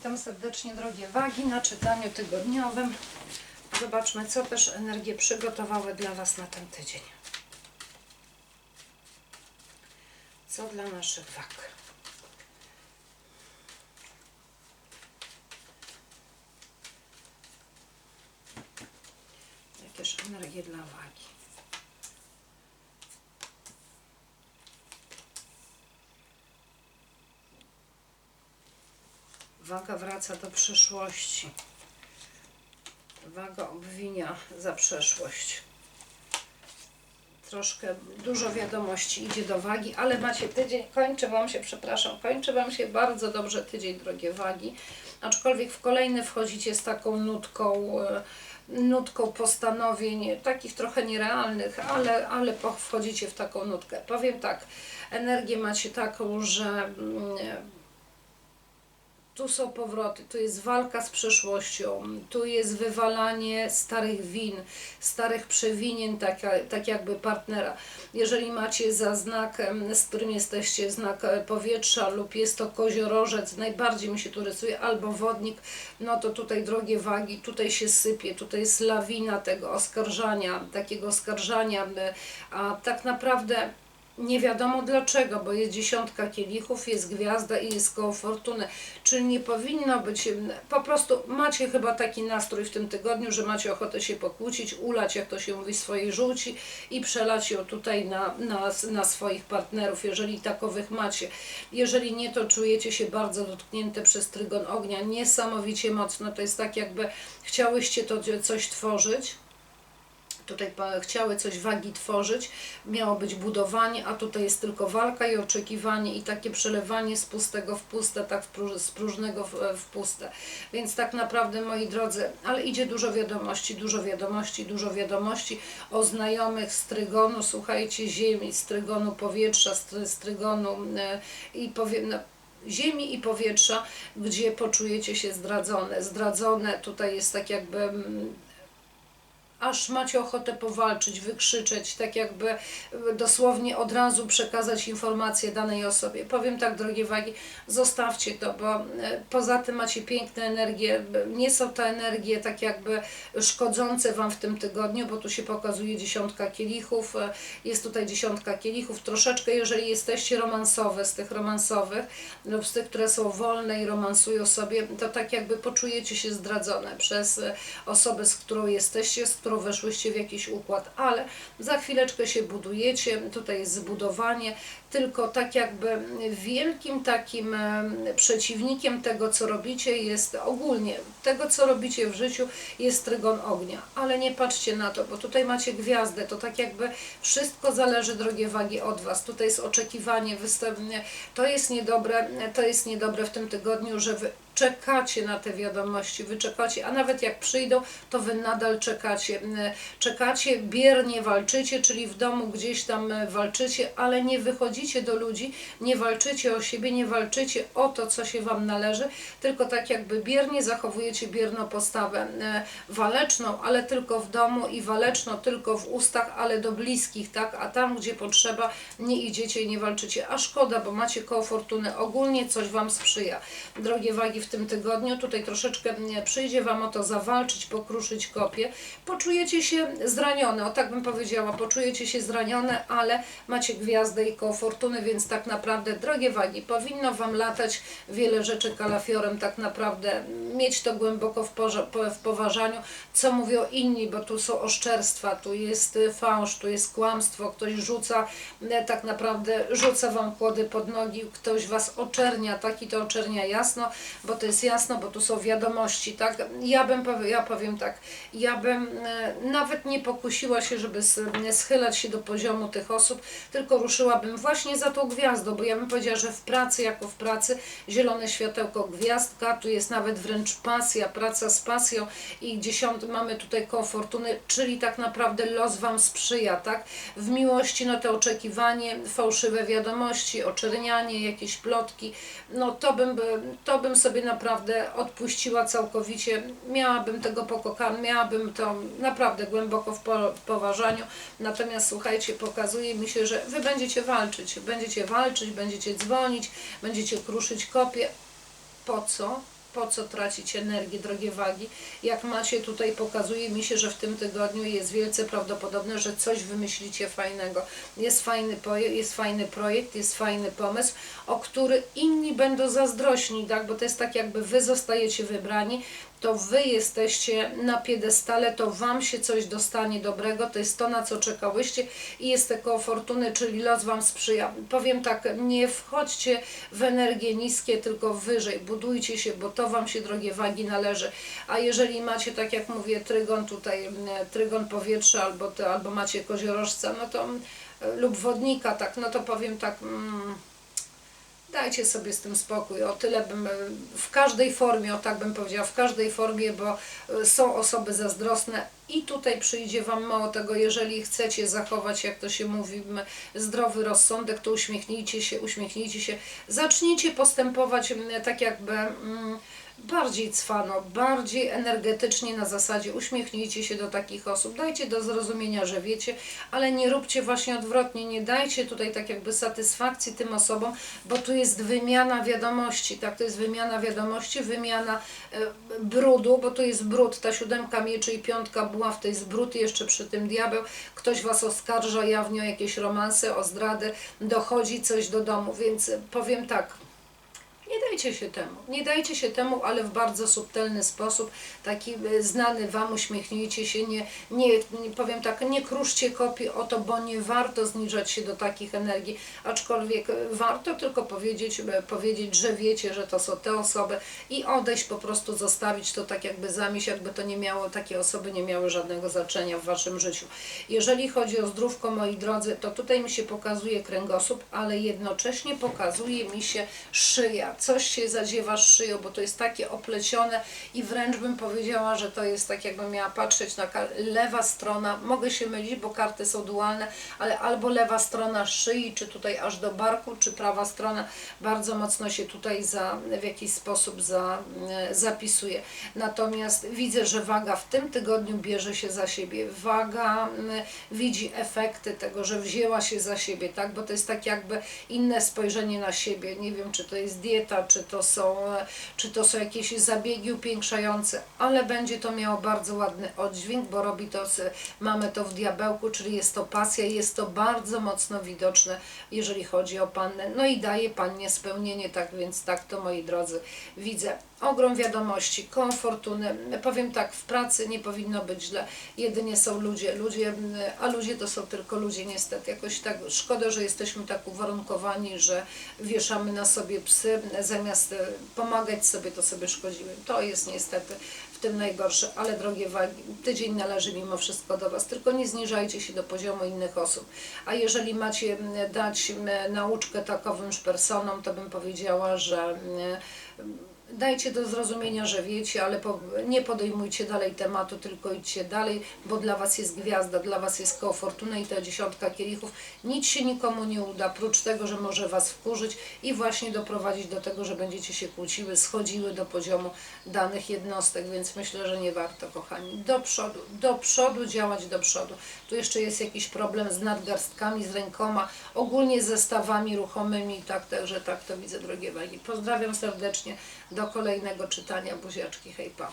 Witam serdecznie drogie wagi na czytaniu tygodniowym. Zobaczmy, co też energie przygotowały dla Was na ten tydzień. Co dla naszych wag? Jakież energie dla wagi? Waga wraca do przeszłości. Waga obwinia za przeszłość. Troszkę dużo wiadomości idzie do wagi, ale macie tydzień, kończy Wam się, przepraszam, kończy Wam się bardzo dobrze tydzień, drogie wagi. Aczkolwiek w kolejny wchodzicie z taką nutką, e, nutką postanowień, takich trochę nierealnych, ale, ale wchodzicie w taką nutkę. Powiem tak, energię macie taką, że mm, tu są powroty, tu jest walka z przeszłością, tu jest wywalanie starych win, starych przewinień, tak, tak jakby partnera. Jeżeli macie za znak, z którym jesteście, znak e, powietrza lub jest to koziorożec, najbardziej mi się tu rysuje, albo wodnik, no to tutaj drogie wagi, tutaj się sypie, tutaj jest lawina tego oskarżania, takiego oskarżania, a tak naprawdę nie wiadomo dlaczego, bo jest dziesiątka kielichów, jest gwiazda i jest koło fortuny. Czyli nie powinno być, po prostu macie chyba taki nastrój w tym tygodniu, że macie ochotę się pokłócić, ulać, jak to się mówi, swojej żółci i przelać ją tutaj na, na, na swoich partnerów, jeżeli takowych macie. Jeżeli nie, to czujecie się bardzo dotknięte przez trygon ognia, niesamowicie mocno. To jest tak, jakby chciałyście to coś tworzyć tutaj chciały coś wagi tworzyć, miało być budowanie, a tutaj jest tylko walka i oczekiwanie i takie przelewanie z pustego w puste, tak w z próżnego w, w puste. Więc tak naprawdę, moi drodzy, ale idzie dużo wiadomości, dużo wiadomości, dużo wiadomości o znajomych z trygonu, słuchajcie, ziemi, z trygonu powietrza, z trygonu e, i powie, no, ziemi i powietrza, gdzie poczujecie się zdradzone. Zdradzone tutaj jest tak jakby mm, aż macie ochotę powalczyć, wykrzyczeć, tak jakby e, dosłownie od razu przekazać informację danej osobie. Powiem tak, drogie wagi, zostawcie to, bo e, poza tym macie piękne energie. Nie są to energie tak jakby szkodzące Wam w tym tygodniu, bo tu się pokazuje dziesiątka kielichów, e, jest tutaj dziesiątka kielichów. Troszeczkę, jeżeli jesteście romansowe, z tych romansowych lub z tych, które są wolne i romansują sobie, to tak jakby poczujecie się zdradzone przez e, osobę, z którą jesteście, z którą weszłyście w jakiś układ, ale za chwileczkę się budujecie, tutaj jest zbudowanie, tylko tak jakby wielkim takim em, przeciwnikiem tego, co robicie jest ogólnie, tego, co robicie w życiu jest trygon ognia, ale nie patrzcie na to, bo tutaj macie gwiazdę, to tak jakby wszystko zależy, drogie wagi, od Was, tutaj jest oczekiwanie, występnie, to jest niedobre, to jest niedobre w tym tygodniu, że Wy czekacie na te wiadomości, wy czekacie, a nawet jak przyjdą, to wy nadal czekacie. E, Czekacie, biernie walczycie, czyli w domu gdzieś tam e, walczycie, ale nie wychodzicie do ludzi, nie walczycie o siebie, nie walczycie o to, co się wam należy, tylko tak jakby biernie zachowujecie bierną postawę e, waleczną, ale tylko w domu i waleczną tylko w ustach, ale do bliskich, tak? A tam, gdzie potrzeba, nie idziecie i nie walczycie. A szkoda, bo macie koło fortuny, ogólnie coś wam sprzyja. Drogie wagi w tym tygodniu, tutaj troszeczkę przyjdzie wam o to zawalczyć, pokruszyć kopie. Poczujecie się zranione, o tak bym powiedziała, poczujecie się zranione, ale macie gwiazdę i koło fortuny, więc tak naprawdę, drogie wagi, powinno wam latać wiele rzeczy kalafiorem, tak naprawdę mieć to głęboko w, porze- po- w poważaniu, co mówią inni, bo tu są oszczerstwa, tu jest y, fałsz, tu jest kłamstwo, ktoś rzuca, e, tak naprawdę rzuca wam kłody pod nogi, ktoś was oczernia, taki to oczernia jasno, bo to jest jasno, bo tu są wiadomości, tak? Ja bym ja powiem tak, ja bym e, nawet nie pokusiła się, żeby schylać się do poziomu tych osób, tylko ruszyłabym właśnie za tą gwiazdą, bo ja bym powiedziała, że w pracy, jako w pracy, zielone światełko gwiazdka, tu jest nawet wręcz pasja, praca z pasją i dziesiąt, mamy tutaj koło fortuny, czyli tak naprawdę los Wam sprzyja, tak? W miłości, no to oczekiwanie, fałszywe wiadomości, oczernianie, jakieś plotki, no to bym, by- to bym sobie naprawdę odpuściła całkowicie, miałabym tego pokoka, miałabym to naprawdę głęboko w poważaniu, natomiast słuchajcie, pokazuje mi się, że Wy będziecie walczyć, będziecie walczyć, będziecie dzwonić, będziecie kruszyć kopie, po co? Po co tracić energię, drogie wagi? Jak macie tutaj, pokazuje mi się, że w tym tygodniu jest wielce prawdopodobne, że coś wymyślicie fajnego. Jest fajny, jest fajny projekt, jest fajny pomysł, o który inni będą zazdrośni, tak? bo to jest tak jakby wy zostajecie wybrani, to wy jesteście na piedestale, to wam się coś dostanie dobrego, to jest to, na co czekałyście i jest te koło fortuny, czyli los wam sprzyja. Powiem tak, nie wchodźcie w energie niskie, tylko wyżej, budujcie się, bo to wam się, drogie wagi, należy. A jeżeli macie, tak jak mówię, trygon tutaj, trygon powietrza, albo, to, albo macie koziorożca, no to lub wodnika, tak, no to powiem tak, mm, Dajcie sobie z tym spokój. O tyle bym w każdej formie, o tak bym powiedziała, w każdej formie, bo e, są osoby zazdrosne i tutaj przyjdzie Wam mało tego, jeżeli chcecie zachować, jak to się mówi, zdrowy rozsądek, to uśmiechnijcie się, uśmiechnijcie się, zacznijcie postępować tak jakby mm, bardziej cwano, bardziej energetycznie na zasadzie uśmiechnijcie się do takich osób, dajcie do zrozumienia, że wiecie, ale nie róbcie właśnie odwrotnie, nie dajcie tutaj tak jakby satysfakcji tym osobom, bo tu jest wymiana wiadomości, tak, to jest wymiana wiadomości, wymiana e, brudu, bo tu jest brud, ta siódemka mieczy i piątka buław, to jest brud i jeszcze przy tym diabeł, ktoś Was oskarża jawnie o jakieś romanse, o zdrady, dochodzi coś do domu, więc powiem tak, dajcie się temu. Nie dajcie się temu, ale w bardzo subtelny sposób, taki e, znany Wam, uśmiechnijcie się, nie, nie, nie powiem tak, nie kruszcie kopii o to, bo nie warto zniżać się do takich energii, aczkolwiek e, warto tylko powiedzieć, e, powiedzieć, że wiecie, że to są te osoby i odejść, po prostu zostawić to tak jakby zamieść, jakby to nie miało, takie osoby nie miały żadnego znaczenia w Waszym życiu. Jeżeli chodzi o zdrówko, moi drodzy, to tutaj mi się pokazuje kręgosłup, ale jednocześnie pokazuje mi się szyja. Coś się zadziewa z szyją, bo to jest takie oplecione i wręcz bym powiedziała, że to jest tak jakbym miała patrzeć na lewa strona, mogę się mylić, bo karty są dualne, ale albo lewa strona szyi, czy tutaj aż do barku, czy prawa strona bardzo mocno się tutaj za, w jakiś sposób za, e, zapisuje. Natomiast widzę, że waga w tym tygodniu bierze się za siebie. Waga widzi efekty tego, że wzięła się za siebie, tak? Bo to jest tak jakby inne spojrzenie na siebie. Nie wiem, czy to jest dieta, czy to są, czy to są jakieś zabiegi upiększające, ale będzie to miało bardzo ładny oddźwięk, bo robi to, mamy to w diabełku, czyli jest to pasja, jest to bardzo mocno widoczne, jeżeli chodzi o pannę. No i daje pannie spełnienie, tak więc tak to moi drodzy widzę. Ogrom wiadomości, komfortuny. Powiem tak, w pracy nie powinno być źle. Jedynie są ludzie, ludzie, a ludzie to są tylko ludzie niestety. Jakoś tak szkoda, że jesteśmy tak uwarunkowani, że wieszamy na sobie psy, zamiast e, pomagać sobie, to sobie szkodzimy. To jest niestety w tym najgorsze, ale drogie wagi, tydzień należy mimo wszystko do Was, tylko nie zniżajcie się do poziomu innych osób. A jeżeli macie dać nauczkę takowym personom, to bym powiedziała, że dajcie do zrozumienia, że wiecie, ale po, nie podejmujcie dalej tematu, tylko idźcie dalej, bo dla Was jest gwiazda, dla Was jest koło fortuny i ta dziesiątka kielichów. Nic się nikomu nie uda, prócz tego, że może Was wkurzyć i właśnie doprowadzić do tego, że będziecie się kłóciły, schodziły do poziomu danych jednostek, więc myślę, że nie warto, kochani. Do przodu, do przodu, działać do przodu. Tu jeszcze jest jakiś problem z nadgarstkami, z rękoma, ogólnie ze stawami ruchomymi, tak, także tak to widzę, drogie wagi. Pozdrawiam serdecznie, do kolejnego czytania, buziaczki, hej pa.